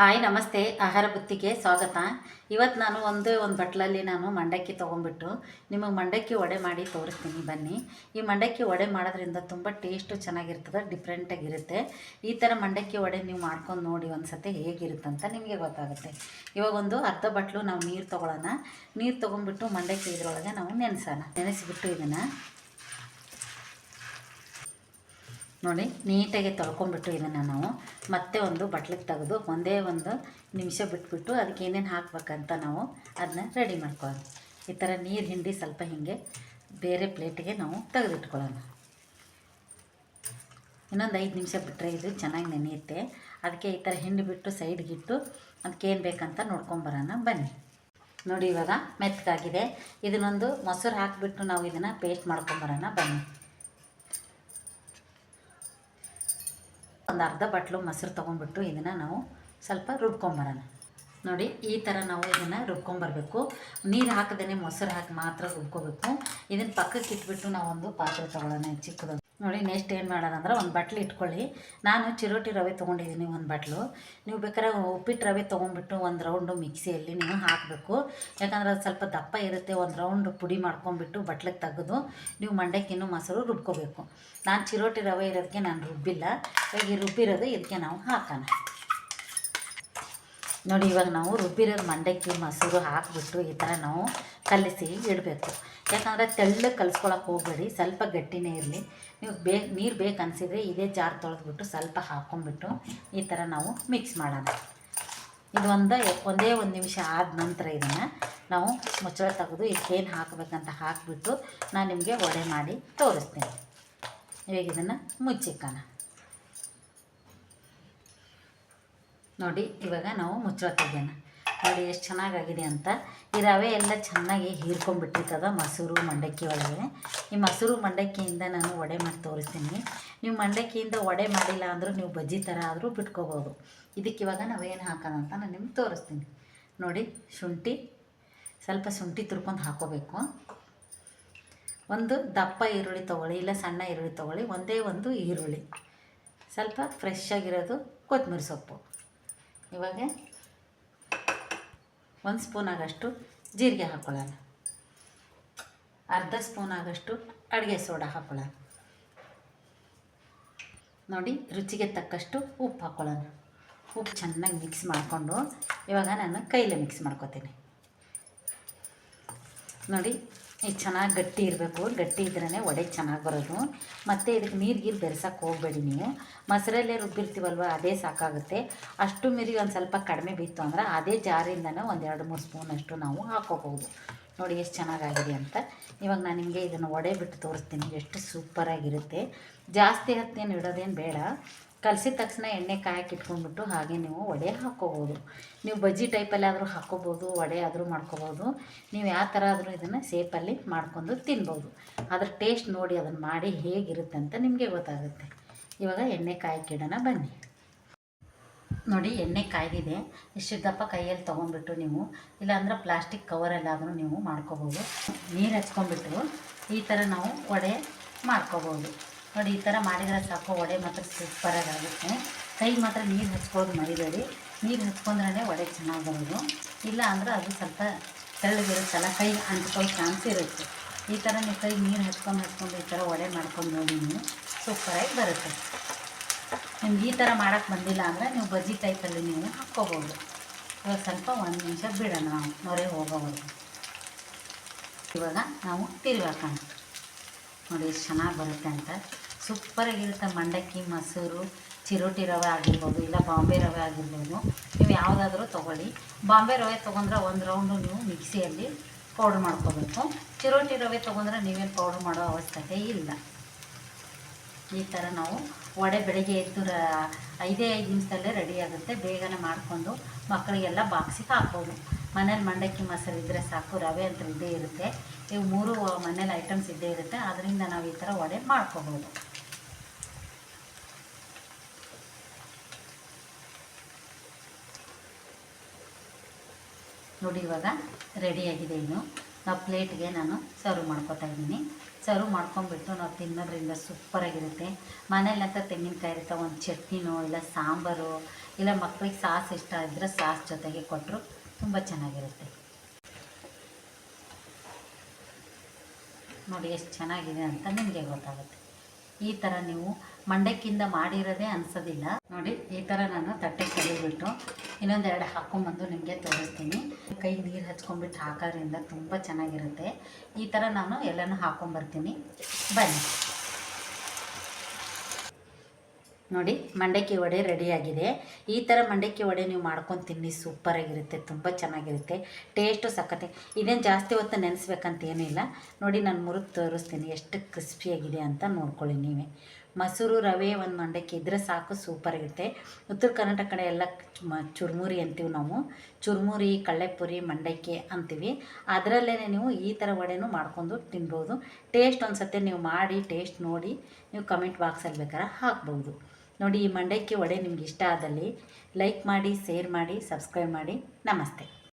Hi, ನಮಸ್ತೆ. ಆಹಾರ ಬುತ್ತಿಗೆ ಸ್ವಾಗತ. ಇವತ್ತು ನಾನು ಒಂದೇ, ಒಂದು ಬಟ್ಲಲ್ಲಿ ನಾನು ಮಂಡಕ್ಕಿ ತೊಗೊಂಡ್ಬಿಟ್ಟು ನಿಮಗೆ ಮಂಡಕ್ಕಿ ವಡೆ ಮಾಡಿ ತೋರಿಸ್ತೀನಿ. ಬನ್ನಿ. ಈ ಮಂಡಕ್ಕಿ ವಡೆ ಮಾಡೋದ್ರಿಂದ ತುಂಬ ಟೇಸ್ಟು ಚೆನ್ನಾಗಿರ್ತದೆ ಡಿಫ್ರೆಂಟಾಗಿರುತ್ತೆ ಈ ಥರ ಮಂಡಕ್ಕಿ ವಡೆ ನೀವು ಮಾಡ್ಕೊಂಡು ನೋಡಿ ಒಂದು ಸತಿ ಹೇಗಿರುತ್ತೆ ಅಂತ ನಿಮಗೆ ಗೊತ್ತಾಗುತ್ತೆ. ಇವಾಗ ಒಂದು ಅರ್ಧ ಬಟ್ಲು ನಾವು ನೀರು ತೊಗೊಳ್ಳೋಣ. ನೀರು ತೊಗೊಂಬಿಟ್ಟು ಮಂಡಕ್ಕಿ ಇದ್ರೊಳಗೆ ನಾವು ನೆನೆಸೋಣ. ನೆನೆಸಿಬಿಟ್ಟು ಇದನ್ನು ನೋಡಿ, ನೀಟಾಗಿ ತೊಳ್ಕೊಂಡ್ಬಿಟ್ಟು ಇದನ್ನು ನಾವು. ಮತ್ತೆ ಒಂದು ಬಟ್ಲಿಗೆ ತೆಗೆದು ಒಂದೇ ಒಂದು ನಿಮಿಷ ಬಿಟ್ಬಿಟ್ಟು ಅದಕ್ಕೆ ಏನೇನು ಹಾಕ್ಬೇಕಂತ ನಾವು ಅದನ್ನ ರೆಡಿ ಮಾಡ್ಕೊಳ್ಳೋಣ. ಈ ಥರ ನೀರು ಹಿಂಡಿ ಸ್ವಲ್ಪ ಹೀಗೆ ಬೇರೆ ಪ್ಲೇಟಿಗೆ ನಾವು ತೆಗೆದಿಟ್ಕೊಳ್ಳೋಣ. ಇನ್ನೊಂದು ಐದು ನಿಮಿಷ ಬಿಟ್ಟರೆ ಇದು ಚೆನ್ನಾಗಿ ನೆನೆಯುತ್ತೆ. ಅದಕ್ಕೆ ಈ ಥರ ಹಿಂಡಿ ಬಿಟ್ಟು ಸೈಡ್ಗಿಟ್ಟು ಅದಕ್ಕೆ ಏನು ಬೇಕಂತ ನೋಡ್ಕೊಂಬರೋಣ ಬನ್ನಿ. ನೋಡಿ ಇವಾಗ ಮೆತ್ತಗಾಗಿದೆ. ಇದನ್ನೊಂದು ಮೊಸರು ಹಾಕಿಬಿಟ್ಟು ನಾವು ಇದನ್ನು ಪೇಸ್ಟ್ ಮಾಡ್ಕೊಂಬರೋಣ ಬನ್ನಿ. ಒಂದು ಅರ್ಧ ಬಟ್ಲು ಮೊಸರು ತೊಗೊಂಡ್ಬಿಟ್ಟು ಇದನ್ನು ನಾವು ಸ್ವಲ್ಪ ರುಬ್ಕೊಂಬರೋಣ. ನೋಡಿ, ಈ ಥರ ನಾವು ಇದನ್ನು ರುಬ್ಕೊಂಬರ್ಬೇಕು. ನೀರು ಹಾಕದೇ ಮೊಸರು ಹಾಕಿ ಮಾತ್ರ ರುಬ್ಕೋಬೇಕು. ಇದನ್ನು ಪಕ್ಕಕ್ಕೆ ಇಟ್ಬಿಟ್ಟು ನಾವು ಒಂದು ಪಾತ್ರೆ ತೊಗೊಳ್ಳೋಣ ಚಿಕ್ಕದು ನೋಡಿ ನೆಕ್ಸ್ಟ್ ಏನು ಮಾಡೋದಂದ್ರೆ ಒಂದು ಬಟ್ಲು ಇಟ್ಕೊಳ್ಳಿ. ನಾನು ಚಿರೋಟಿ ರವೆ ತೊಗೊಂಡಿದ್ದೀನಿ ಒಂದು ಬಟ್ಲು. ನೀವು ಬೇಕಾದ್ರೆ ಉಪ್ಪಿಟ್ಟು ರವೆ ತೊಗೊಂಡ್ಬಿಟ್ಟು ಒಂದು ರೌಂಡು ಮಿಕ್ಸಿಯಲ್ಲಿ ನೀವು ಹಾಕಬೇಕು. ಯಾಕಂದ್ರೆ ಅದು ಸ್ವಲ್ಪ ದಪ್ಪ ಇರುತ್ತೆ, ಒಂದು ರೌಂಡ್ ಪುಡಿ ಮಾಡ್ಕೊಂಡ್ಬಿಟ್ಟು ಬಟ್ಲಿಗೆ ತೆಗೆದು ನೀವು ಮಂಡಕ್ಕಿನೂ ಮೊಸರು ರುಬ್ಕೋಬೇಕು. ನಾನು ಚಿರೋಟಿ ರವೆ ಇರೋದಕ್ಕೆ ನಾನು ರುಬ್ಬಿಲ್ಲ. ಹಾಗೆ ರುಬ್ಬಿರೋದು ಇದಕ್ಕೆ ನಾವು ಹಾಕೋಣ. ನೋಡಿ ಇವಾಗ ನಾವು ರುಬ್ಬಿರೋದು ಮಂಡಕ್ಕಿ, ಮೊಸರು ಹಾಕಿಬಿಟ್ಟು ಈ ಥರ ನಾವು ಕಲಿಸಿ ಇಡಬೇಕು. ಯಾಕಂದರೆ ತೆಳ್ಳಗೆ ಕಲಿಸ್ಕೊಳಕ್ಕೆ ಹೋಗಬೇಡಿ, ಸ್ವಲ್ಪ ಗಟ್ಟಿನೇ ಇರಲಿ. ನೀವು ಬೇ, ನೀರು ಬೇಕು ಅನಿಸಿದರೆ ಇದೇ ಜಾರ್ ತೊಳೆದ್ಬಿಟ್ಟು ಸ್ವಲ್ಪ ಹಾಕ್ಕೊಂಬಿಟ್ಟು ಈ ಥರ ನಾವು ಮಿಕ್ಸ್ ಮಾಡೋಣ. ಇದು ಒಂದು ಒಂದೇ ನಿಮಿಷ ಆದ ನಂತರ ಇದನ್ನು ನಾವು ಮುಚ್ಚಳ ತೆಗೆದು ಇದಕ್ಕೇನು ಹಾಕಬೇಕಂತ ಹಾಕಿಬಿಟ್ಟು ನಾನು ನಿಮಗೆ ವಡೆ ಮಾಡಿ ತೋರಿಸ್ತೀನಿ. ಇವಾಗ ಇದನ್ನು ಮುಚ್ಚಿಕ್ಕೋಣ ನೋಡಿ, ಇವಾಗ ನಾವು ಮುಚ್ಚಳ ತೆಗೆಯೋಣ. ನೋಡಿ ಎಷ್ಟು ಚೆನ್ನಾಗಾಗಿದೆ ಅಂತ. ಈ ರವೆ ಎಲ್ಲ ಚೆನ್ನಾಗಿ ಹೀರ್ಕೊಂಡ್ಬಿಟ್ಟಿರ್ತದ ಮೊಸರು ಮಂಡಕ್ಕಿ ಒಳಗೆ ಈ ಮೊಸರು ಮಂಡಕ್ಕಿಯಿಂದ ನಾನು ವಡೆ ಮಾಡಿ ತೋರಿಸ್ತೀನಿ. ನೀವು ಮಂಡಕ್ಕಿಯಿಂದ ವಡೆ ಮಾಡಿಲ್ಲ ಅಂದರೂ ನೀವು ಬಜ್ಜಿ ಥರ ಆದರೂ ಬಿಟ್ಕೋಬೋದು. ಇದಕ್ಕೆ ಇವಾಗ ನಾವೇನು ಹಾಕೋಣ ಅಂತ ನಾನು ನಿಮ್ಗೆ ತೋರಿಸ್ತೀನಿ. ನೋಡಿ, ಶುಂಠಿ. ಸ್ವಲ್ಪ ಶುಂಠಿ ತುರ್ಕೊಂಡು ಹಾಕೋಬೇಕು. ಒಂದು ದಪ್ಪ ಈರುಳ್ಳಿ ತೊಗೊಳ್ಳಿ, ಇಲ್ಲ ಸಣ್ಣ ಈರುಳ್ಳಿ ತೊಗೊಳ್ಳಿ, ಒಂದೇ ಒಂದು ಈರುಳ್ಳಿ. ಸ್ವಲ್ಪ ಫ್ರೆಶ್ ಆಗಿರೋದು ಕೊತ್ತಂಬರಿ ಸೊಪ್ಪು. ಇವಾಗ ಒಂದು ಸ್ಪೂನ್ ಆಗಷ್ಟು ಜೀರಿಗೆ ಹಾಕ್ಕೊಳ್ಳೋಣ ಅರ್ಧ ಸ್ಪೂನ್ ಆಗಷ್ಟು ಅಡುಗೆ ಸೋಡಾ ಹಾಕ್ಕೊಳ್ಳೋಣ ನೋಡಿ, ರುಚಿಗೆ ತಕ್ಕಷ್ಟು ಉಪ್ಪು ಹಾಕ್ಕೊಳ್ಳೋಣ ಉಪ್ಪು ಚೆನ್ನಾಗಿ ಮಿಕ್ಸ್ ಮಾಡಿಕೊಂಡು ಇವಾಗ ನಾನು ಕೈಲೇ ಮಿಕ್ಸ್ ಮಾಡ್ಕೊತೀನಿ. ನೋಡಿ ಇದು ಚೆನ್ನಾಗಿ ಗಟ್ಟಿ ಇರಬೇಕು. ಗಟ್ಟಿ ಇದ್ರೇ ವಡೆ ಚೆನ್ನಾಗಿ ಬರೋದು. ಮತ್ತು ಇದಕ್ಕೆ ನೀರು ಗೀರು ಬೆರೆಸೋಕೆ ಹೋಗಬೇಡಿ ನೀವು. ಮೊಸರಲ್ಲೇ ರುಬ್ಬಿರ್ತೀವಲ್ವ, ಅದೇ ಸಾಕಾಗುತ್ತೆ. ಅಷ್ಟು ಮೀರಿ ಒಂದು ಸ್ವಲ್ಪ ಕಡಿಮೆ ಬಿತ್ತು ಅಂದ್ರೆ ಅದೇ ಜಾರಿಂದನೇ ಒಂದು ಎರಡು, ಮೂರು ಸ್ಪೂನಷ್ಟು ನಾವು ಹಾಕೋಬಹುದು. ನೋಡಿ ಎಷ್ಟು ಚೆನ್ನಾಗಾಗಿದೆ ಅಂತ. ಇವಾಗ ನಾನು ನಿಮಗೆ ಇದನ್ನು ವಡೆ ಬಿಟ್ಟು ತೋರಿಸ್ತೀನಿ. ಎಷ್ಟು ಸೂಪರಾಗಿರುತ್ತೆ ಜಾಸ್ತಿ ಹತ್ತೇನು ಇಡೋದೇನು ಬೇಡ. ಕಲಸಿದ ತಕ್ಷಣ ಎಣ್ಣೆ ಕಾಯಕ್ಕೆ ಇಟ್ಕೊಂಡ್ಬಿಟ್ಟು ಹಾಗೆ ನೀವು ವಡೆ ಹಾಕ್ಕೋಬೋದು ನೀವು ಬಜ್ಜಿ ಟೈಪಲ್ಲಿ ಆದರೂ ಹಾಕ್ಕೋಬೋದು ವಡೆ ಆದರೂ ಮಾಡ್ಕೋಬೋದು. ನೀವು ಯಾವ ಥರ ಆದರೂ ಇದನ್ನು ಸೇಪಲ್ಲಿ ಮಾಡ್ಕೊಂಡು ತಿನ್ಬೋದು. ಅದ್ರ ಟೇಸ್ಟ್ ನೋಡಿ ಅದನ್ನು ಮಾಡಿ ಹೇಗಿರುತ್ತೆ ಅಂತ ನಿಮಗೆ ಗೊತ್ತಾಗುತ್ತೆ. ಇವಾಗ ಎಣ್ಣೆ ಕಾಯಕ್ಕಿಡೋಣ ಬನ್ನಿ. ನೋಡಿ ಎಣ್ಣೆ ಕಾಯ್ದಿದೆ. ಇಷ್ಟು ದಪ್ಪ ಕೈಯಲ್ಲಿ ತೊಗೊಂಡ್ಬಿಟ್ಟು ನೀವು, ಇಲ್ಲಾಂದ್ರೆ ಪ್ಲಾಸ್ಟಿಕ್ ಕವರಲ್ಲಾದರೂ ನೀವು ಮಾಡ್ಕೋಬೋದು. ನೀರು ಹಚ್ಕೊಂಡ್ಬಿಟ್ಟು ಈ ಥರ ನಾವು ವಡೆ ಮಾಡ್ಕೋಬೋದು. ನೋಡಿ, ಈ ಥರ ಮಾಡಿದರೆ ಸಾಕು. ವಡೆ ಮಾತ್ರ ಸೂಪರಾಗಿ ಆಗುತ್ತೆ ಕೈ ಮಾತ್ರ ನೀರು ಹಚ್ಕೊಳ್ಳೋದು ಮರಿಬೇಡಿ. ನೀರು ಹಚ್ಕೊಂಡ್ರೆ ವಡೆ ಚೆನ್ನಾಗಿ ಬರೋದು ಇಲ್ಲ ಅಂದರೆ ಅದು ಸ್ವಲ್ಪ ತೆಳ್ಳಗಿರುತ್ತಲ್ಲ, ಕೈ ಅಂಟ್ಕೊಳ್ಳೋ ಚಾನ್ಸ್ ಇರುತ್ತೆ. ಈ ಥರ ನೀವು ಕೈ ನೀರು ಹಚ್ಕೊಂಡು ಹಚ್ಕೊಂಡು ಈ ಥರ ವಡೆ ಮಾಡ್ಕೊಂಡು ನೋಡಿ ನೀವು. ಸೂಪರಾಗಿ ಬರುತ್ತೆ. ನಿಮ್ಗೆ ಈ ಥರ ಮಾಡೋಕ್ಕೆ ಬಂದಿಲ್ಲ ಅಂದರೆ ನೀವು ಬಜ್ಜಿ ಟೈಪಲ್ಲಿ ನೀವು ಹಾಕ್ಕೋಬೋದು. ಇವಾಗ ಸ್ವಲ್ಪ ಒಂದು ನಿಮಿಷ ಬಿಡೋಣ ನಾವು ನೊರೆ ಹೋಗೋವರೆಗೂ. ಇವಾಗ ನಾವು ತಿರುಗಾಕೋಣ ನೋಡಿ ಎಷ್ಟು ಚೆನ್ನಾಗಿ ಬರುತ್ತೆ ಅಂತ. ಸೂಪರಾಗಿರುತ್ತೆ ಮಂಡಕ್ಕಿ, ಮೊಸರು, ಚಿರೋಟಿ ರವೆ ಆಗಿರ್ಬೋದು, ಇಲ್ಲ ಬಾಂಬೆ ರವೆ ಆಗಿರ್ಬೋದು. ನೀವು ಯಾವುದಾದ್ರೂ ತೊಗೊಳ್ಳಿ. ಬಾಂಬೆ ರವೆ ತೊಗೊಂಡ್ರೆ ಒಂದು ರೌಂಡು ನೀವು ಮಿಕ್ಸಿಯಲ್ಲಿ ಪೌಡ್ರ್ ಮಾಡ್ಕೋಬೇಕು. ಚಿರೋಟಿ ರವೆ ತೊಗೊಂಡ್ರೆ ನೀವೇನು ಪೌಡ್ರ್ ಮಾಡೋ ಅವಶ್ಯಕತೆ ಇಲ್ಲ. ಈ ಥರ ನಾವು ವಡೆ ಬೆಳಗ್ಗೆ ಎದ್ದು ರ, ಐದೇ ಐದು ನಿಮಿಷದಲ್ಲೇ ರೆಡಿ ಆಗುತ್ತೆ. ಬೇಗನೆ ಮಾಡಿಕೊಂಡು ಮಕ್ಕಳಿಗೆಲ್ಲ ಬಾಕ್ಸಿಗೆ ಹಾಕ್ಬೋದು. ಮನೇಲಿ ಮಂಡಕ್ಕಿ ಮೊಸರು ಇದ್ದರೆ ಸಾಕು, ರವೆ ಅಂತ ಇದ್ದೇ ಇರುತ್ತೆ. ಇವು ಮೂರು ಮನೇಲಿ ಐಟಮ್ಸ್ ಇದ್ದೇ ಇರುತ್ತೆ. ಅದರಿಂದ ನಾವು ಈ ಥರ ವಡೆ ಮಾಡ್ಕೋಬೋದು. ನೋಡಿ ಇವಾಗ ರೆಡಿಯಾಗಿದೆ ಇನ್ನು. ನಾವು ಪ್ಲೇಟ್ಗೆ ನಾನು ಸರ್ವ್ ಮಾಡ್ಕೊತಾ ಇದ್ದೀನಿ. ಸರ್ವ್ ಮಾಡ್ಕೊಂಬಿಟ್ಟು ನಾವು ತಿನ್ನೋದ್ರಿಂದ ಸೂಪರಾಗಿರುತ್ತೆ ಮನೇಲಿ ಅಂತ ತೆಂಗಿನಕಾಯಿ ಇರುತ್ತೆ ಒಂದು ಚಟ್ನಿನೋ, ಇಲ್ಲ ಸಾಂಬಾರು, ಇಲ್ಲ ಮಕ್ಳಿಗೆ ಸಾಸ್ ಇಷ್ಟ ಇದ್ದರೆ ಸಾಸ್ ಜೊತೆಗೆ ಕೊಟ್ಟರು ತುಂಬ ಚೆನ್ನಾಗಿರುತ್ತೆ. ನೋಡಿ ಎಷ್ಟು ಚೆನ್ನಾಗಿದೆ ಅಂತ ನಿಮಗೆ ಗೊತ್ತಾಗುತ್ತೆ. ಈ ಥರ ನೀವು ಮಂಡಕ್ಕಿಂದ ಮಾಡಿರೋದೇ ಅನಿಸೋದಿಲ್ಲ. ನೋಡಿ, ಈ ಥರ ನಾನು ತಟ್ಟೆ ಕಲಿಬಿಟ್ಟು ಇನ್ನೊಂದೆರಡು ಹಾಕ್ಕೊಂಬಂದು ನಿಮಗೆ ತೋರಿಸ್ತೀನಿ. ಕೈ ನೀರು ಹಚ್ಕೊಂಡ್ಬಿಟ್ಟು ಹಾಕೋದ್ರಿಂದ ತುಂಬ ಚೆನ್ನಾಗಿರುತ್ತೆ. ಈ ಥರ ನಾನು ಎಲ್ಲನೂ ಹಾಕ್ಕೊಂಬರ್ತೀನಿ ಬನ್ನಿ. ನೋಡಿ, ಮಂಡಕ್ಕಿ ವಡೆ ರೆಡಿಯಾಗಿದೆ. ಈ ಥರ ಮಂಡಕ್ಕಿ ವಡೆ ನೀವು ಮಾಡ್ಕೊಂಡು ತಿನ್ನಿ ಸೂಪರಾಗಿರುತ್ತೆ ತುಂಬ ಚೆನ್ನಾಗಿರುತ್ತೆ ಟೇಸ್ಟು ಸಖತ್ತೆ ಇದೇನು ಜಾಸ್ತಿ ಹೊತ್ತು ನೆನೆಸ್ಬೇಕಂತ ಏನಿಲ್ಲ ನೋಡಿ, ನಾನು ಮುರಿದು ತೋರಿಸ್ತೀನಿ, ಎಷ್ಟು ಕ್ರಿಸ್ಪಿಯಾಗಿದೆ ಅಂತ ನೋಡ್ಕೊಳ್ಳಿ ನೀವೇ. ಮೊಸರು ರವೆ ಒಂದು ಮಂಡಕ್ಕಿ ಇದ್ದರೆ ಸಾಕು ಸೂಪರಾಗಿರುತ್ತೆ ಉತ್ತರ ಕರ್ನಾಟಕ ಕಡೆ ಎಲ್ಲ ಚುರ್ಮುರಿ ಅಂತೀವಿ ನಾವು. ಚುರ್ಮುರಿ ಕಳ್ಳೆಪುರಿ ಮಂಡಕ್ಕಿ ಅಂತೀವಿ. ಅದರಲ್ಲೇ ನೀವು ಈ ಥರ ವಡೆನೂ ಮಾಡ್ಕೊಂಡು ತಿನ್ಬೋದು. ಟೇಸ್ಟ್ ಒಂದು ಸತಿ ನೀವು ಮಾಡಿ ಟೇಸ್ಟ್ ನೋಡಿ, ನೀವು ಕಮೆಂಟ್ ಬಾಕ್ಸಲ್ಲಿ ಬೇಕಾದ್ರೆ ಹಾಕ್ಬೋದು. ನೋಡಿ ಈ ಮಂಡಕ್ಕಿ ವಡೆ ನಿಮ್ಗೆ ಇಷ್ಟ ಆದಲ್ಲಿ ಲೈಕ್ ಮಾಡಿ ಶೇರ್ ಮಾಡಿ ಸಬ್ಸ್ಕ್ರೈಬ್ ಮಾಡಿ. ನಮಸ್ತೆ.